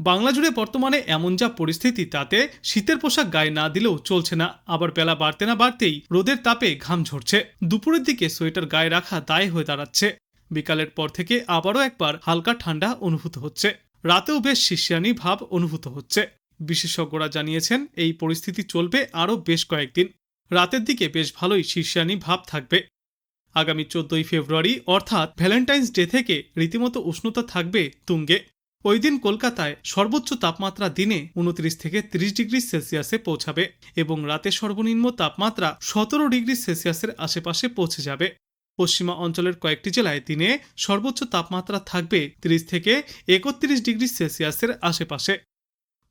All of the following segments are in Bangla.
বাংলা জুড়ে বর্তমানে এমন যা পরিস্থিতি তাতে শীতের পোশাক গায়ে না দিলেও চলছে না। আবার বেলা বাড়তে না বাড়তেই রোদের তাপে ঘাম ঝরছে। দুপুরের দিকে সোয়েটার গায়ে রাখা দায় হয়ে দাঁড়াচ্ছে। বিকালের পর থেকে আবারও একবার হালকা ঠান্ডা অনুভূত হচ্ছে। রাতেও বেশ শিষ্যানি ভাব অনুভূত হচ্ছে। বিশেষজ্ঞরা জানিয়েছেন, এই পরিস্থিতি চলবে আরও বেশ কয়েকদিন। রাতের দিকে বেশ ভালোই শীর্ষানি ভাব থাকবে। আগামী চোদ্দই ফেব্রুয়ারি, অর্থাৎ ভ্যালেন্টাইন্স ডে থেকে রীতিমতো উষ্ণতা থাকবে তুঙ্গে। ওই দিন কলকাতায় সর্বোচ্চ তাপমাত্রা দিনে উনত্রিশ থেকে ত্রিশ ডিগ্রি সেলসিয়াসে পৌঁছাবে এবং রাতে সর্বনিম্ন তাপমাত্রা সতেরো ডিগ্রি সেলসিয়াসের আশেপাশে পৌঁছে যাবে। পশ্চিমা অঞ্চলের কয়েকটি জেলায় দিনে সর্বোচ্চ তাপমাত্রা থাকবে ত্রিশ থেকে একত্রিশ ডিগ্রি সেলসিয়াসের আশেপাশে।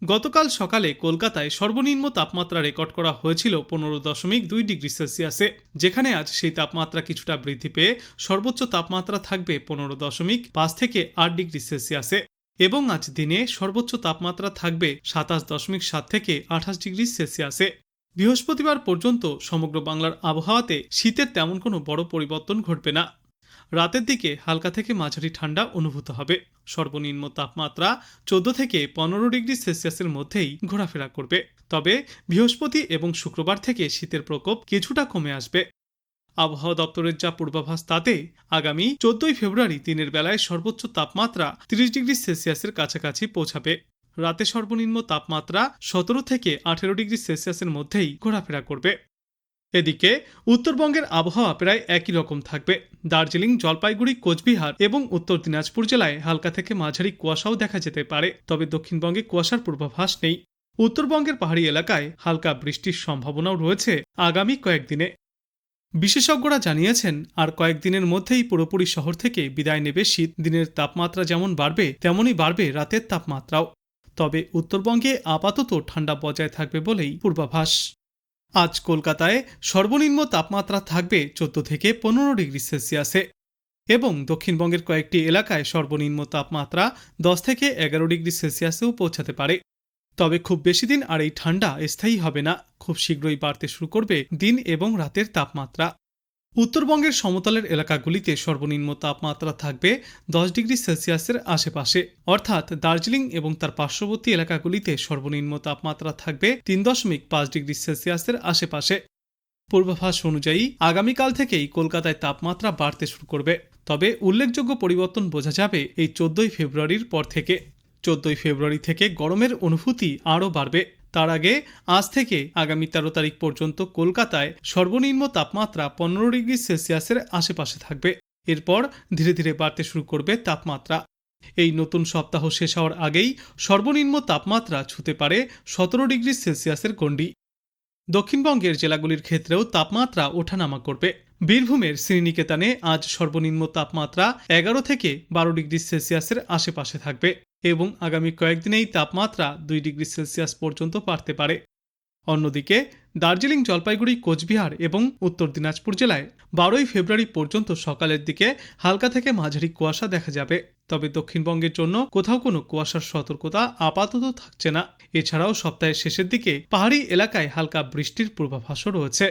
গতকাল সকালে কলকাতায় সর্বনিম্ন তাপমাত্রা রেকর্ড করা হয়েছিল পনেরো দশমিক দুই ডিগ্রি সেলসিয়াসে, যেখানে আজ সেই তাপমাত্রা কিছুটা বৃদ্ধি পেয়ে সর্বোচ্চ তাপমাত্রা থাকবে পনেরো দশমিক পাঁচ থেকে আট ডিগ্রি সেলসিয়াসে। এবং আজ দিনে সর্বোচ্চ তাপমাত্রা থাকবে সাতাশ দশমিক সাত থেকে আঠাশ ডিগ্রি সেলসিয়াসে। বৃহস্পতিবার পর্যন্ত সমগ্র বাংলার আবহাওয়াতে শীতের তেমন কোনো বড় পরিবর্তন ঘটবে না। রাতের দিকে হালকা থেকে মাঝারি ঠান্ডা অনুভূত হবে। সর্বনিম্ন তাপমাত্রা চোদ্দ থেকে পনেরো ডিগ্রি সেলসিয়াসের মধ্যেই ঘোরাফেরা করবে। তবে বৃহস্পতি এবং শুক্রবার থেকে শীতের প্রকোপ কিছুটা কমে আসবে। আবহাওয়া দপ্তরের যা পূর্বাভাস তাতে আগামী চোদ্দই ফেব্রুয়ারি দিনের বেলায় সর্বোচ্চ তাপমাত্রা তিরিশ ডিগ্রি সেলসিয়াসের কাছাকাছি পৌঁছাবে। রাতে সর্বনিম্ন তাপমাত্রা সতেরো থেকে আঠেরো ডিগ্রি সেলসিয়াসের মধ্যেই ঘোরাফেরা করবে। এদিকে, উত্তরবঙ্গের আবহাওয়া প্রায় একই রকম থাকবে। দার্জিলিং, জলপাইগুড়ি, কোচবিহার এবং উত্তর দিনাজপুর জেলায় হালকা থেকে মাঝারি কুয়াশাও দেখা যেতে পারে, তবে দক্ষিণবঙ্গে কুয়াশার পূর্বাভাস নেই। উত্তরবঙ্গের পাহাড়ি এলাকায় হালকা বৃষ্টির সম্ভাবনাও রয়েছে আগামী কয়েকদিনে। বিশেষজ্ঞরা জানিয়েছেন, আর কয়েকদিনের মধ্যেই পুরোপুরি শহর থেকে বিদায় নেবে শীত। দিনের তাপমাত্রা যেমন বাড়বে, তেমনই বাড়বে রাতের তাপমাত্রাও। তবে উত্তরবঙ্গে আপাতত ঠান্ডা বজায় থাকবে বলেই পূর্বাভাস। আজ কলকাতায় সর্বনিম্ন তাপমাত্রা থাকবে চোদ্দ থেকে পনেরো ডিগ্রি সেলসিয়াসে এবং দক্ষিণবঙ্গের কয়েকটি এলাকায় সর্বনিম্ন তাপমাত্রা দশ থেকে এগারো ডিগ্রি সেলসিয়াসেও পৌঁছাতে পারে। তবে খুব বেশি দিন আর এই ঠান্ডা স্থায়ী হবে না। খুব শীঘ্রই বাড়তে শুরু করবে দিন এবং রাতের তাপমাত্রা। উত্তরবঙ্গের সমতলের এলাকাগুলিতে সর্বনিম্ন তাপমাত্রা থাকবে দশ ডিগ্রি সেলসিয়াসের আশেপাশে। অর্থাৎ দার্জিলিং এবং তার পার্শ্ববর্তী এলাকাগুলিতে সর্বনিম্ন তাপমাত্রা থাকবে তিন দশমিক পাঁচ ডিগ্রি সেলসিয়াসের আশেপাশে। পূর্বাভাস অনুযায়ী আগামীকাল থেকেই কলকাতায় তাপমাত্রা বাড়তে শুরু করবে। তবে উল্লেখযোগ্য পরিবর্তন বোঝা যাবে এই চোদ্দই ফেব্রুয়ারির পর থেকে। চোদ্দই ফেব্রুয়ারি থেকে গরমের অনুভূতি আরও বাড়বে। তার আগে আজ থেকে আগামী তেরো তারিখ পর্যন্ত কলকাতায় সর্বনিম্ন তাপমাত্রা পনেরো ডিগ্রি সেলসিয়াসের আশেপাশে থাকবে। এরপর ধীরে ধীরে বাড়তে শুরু করবে তাপমাত্রা। এই নতুন সপ্তাহ শেষ হওয়ার আগেই সর্বনিম্ন তাপমাত্রা ছুতে পারে সতেরো ডিগ্রি সেলসিয়াসের গণ্ডি। দক্ষিণবঙ্গের জেলাগুলির ক্ষেত্রেও তাপমাত্রা ওঠানামা করবে। বীরভূমের শ্রীনিকেতনে আজ সর্বনিম্ন তাপমাত্রা এগারো থেকে বারো ডিগ্রি সেলসিয়াসের আশেপাশে থাকবে এবং আগামী কয়েকদিনেই তাপমাত্রা দুই ডিগ্রি সেলসিয়াস পর্যন্ত বাড়তে পারে। অন্যদিকে, দার্জিলিং, জলপাইগুড়ি, কোচবিহার এবং উত্তর দিনাজপুর জেলায় বারোই ফেব্রুয়ারি পর্যন্ত সকালের দিকে হালকা থেকে মাঝারি কুয়াশা দেখা যাবে। তবে দক্ষিণবঙ্গের জন্য কোথাও কোনো কুয়াশার সতর্কতা আপাতত থাকছে না। এছাড়াও সপ্তাহের শেষের দিকে পাহাড়ি এলাকায় হালকা বৃষ্টির পূর্বাভাসও রয়েছে।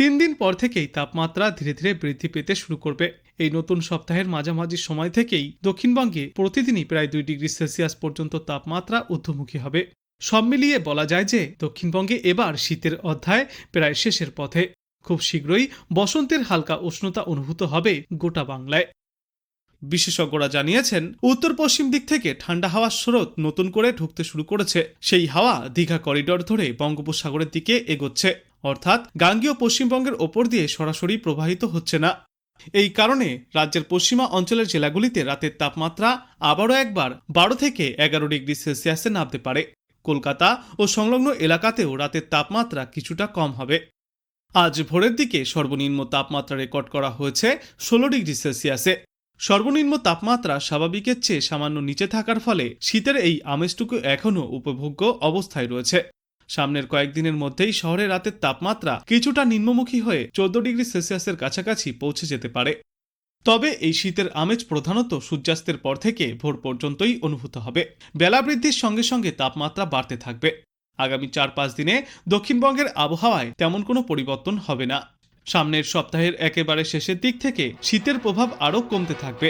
তিন দিন পর থেকেই তাপমাত্রা ধীরে ধীরে বৃদ্ধি পেতে শুরু করবে। এই নতুন সপ্তাহের মাঝামাঝি সময় থেকেই দক্ষিণবঙ্গে প্রতিদিনই প্রায় দুই ডিগ্রি সেলসিয়াস পর্যন্ত তাপমাত্রা ঊর্ধ্বমুখী হবে। সব মিলিয়ে বলা যায় যে দক্ষিণবঙ্গে এবার শীতের অধ্যায় প্রায় শেষের পথে। খুব শীঘ্রই বসন্তের হালকা উষ্ণতা অনুভূত হবে গোটা বাংলায়। বিশেষজ্ঞরা জানিয়েছেন উত্তর পশ্চিম দিক থেকে ঠান্ডা হাওয়ার স্রোত নতুন করে ঢুকতে শুরু করেছে। সেই হাওয়া দীঘা করিডর ধরে বঙ্গোপসাগরের দিকে এগোচ্ছে। অর্থাৎ গাঙ্গীয় পশ্চিমবঙ্গের ওপর দিয়ে সরাসরি প্রবাহিত হচ্ছে না। এই কারণে রাজ্যের পশ্চিমা অঞ্চলের জেলাগুলিতে রাতের তাপমাত্রা আবারও একবার বারো থেকে এগারো ডিগ্রি সেলসিয়াসে নামতে পারে। কলকাতা ও সংলগ্ন এলাকাতেও রাতের তাপমাত্রা কিছুটা কম হবে। আজ ভোরের দিকে সর্বনিম্ন তাপমাত্রা রেকর্ড করা হয়েছে ষোলো ডিগ্রি সেলসিয়াসে। সর্বনিম্ন তাপমাত্রা স্বাভাবিকের চেয়ে সামান্য নিচে থাকার ফলে শীতের এই আমেজটুকু এখনও উপভোগ্য অবস্থায় রয়েছে। সামনের কয়েকদিনের মধ্যেই শহরে রাতের তাপমাত্রা কিছুটা নিম্নমুখী হয়ে চোদ্দ ডিগ্রি সেলসিয়াসের কাছাকাছি পৌঁছে যেতে পারে। তবে এই শীতের আমেজ প্রধানত সূর্যাস্তের পর থেকে ভোর পর্যন্তই অনুভূত হবে। বেলা বৃদ্ধির সঙ্গে সঙ্গে তাপমাত্রা বাড়তে থাকবে। আগামী চার পাঁচ দিনে দক্ষিণবঙ্গের আবহাওয়ায় তেমন কোনো পরিবর্তন হবে না। সামনের সপ্তাহের একেবারে শেষের দিক থেকে শীতের প্রভাব আরও কমতে থাকবে।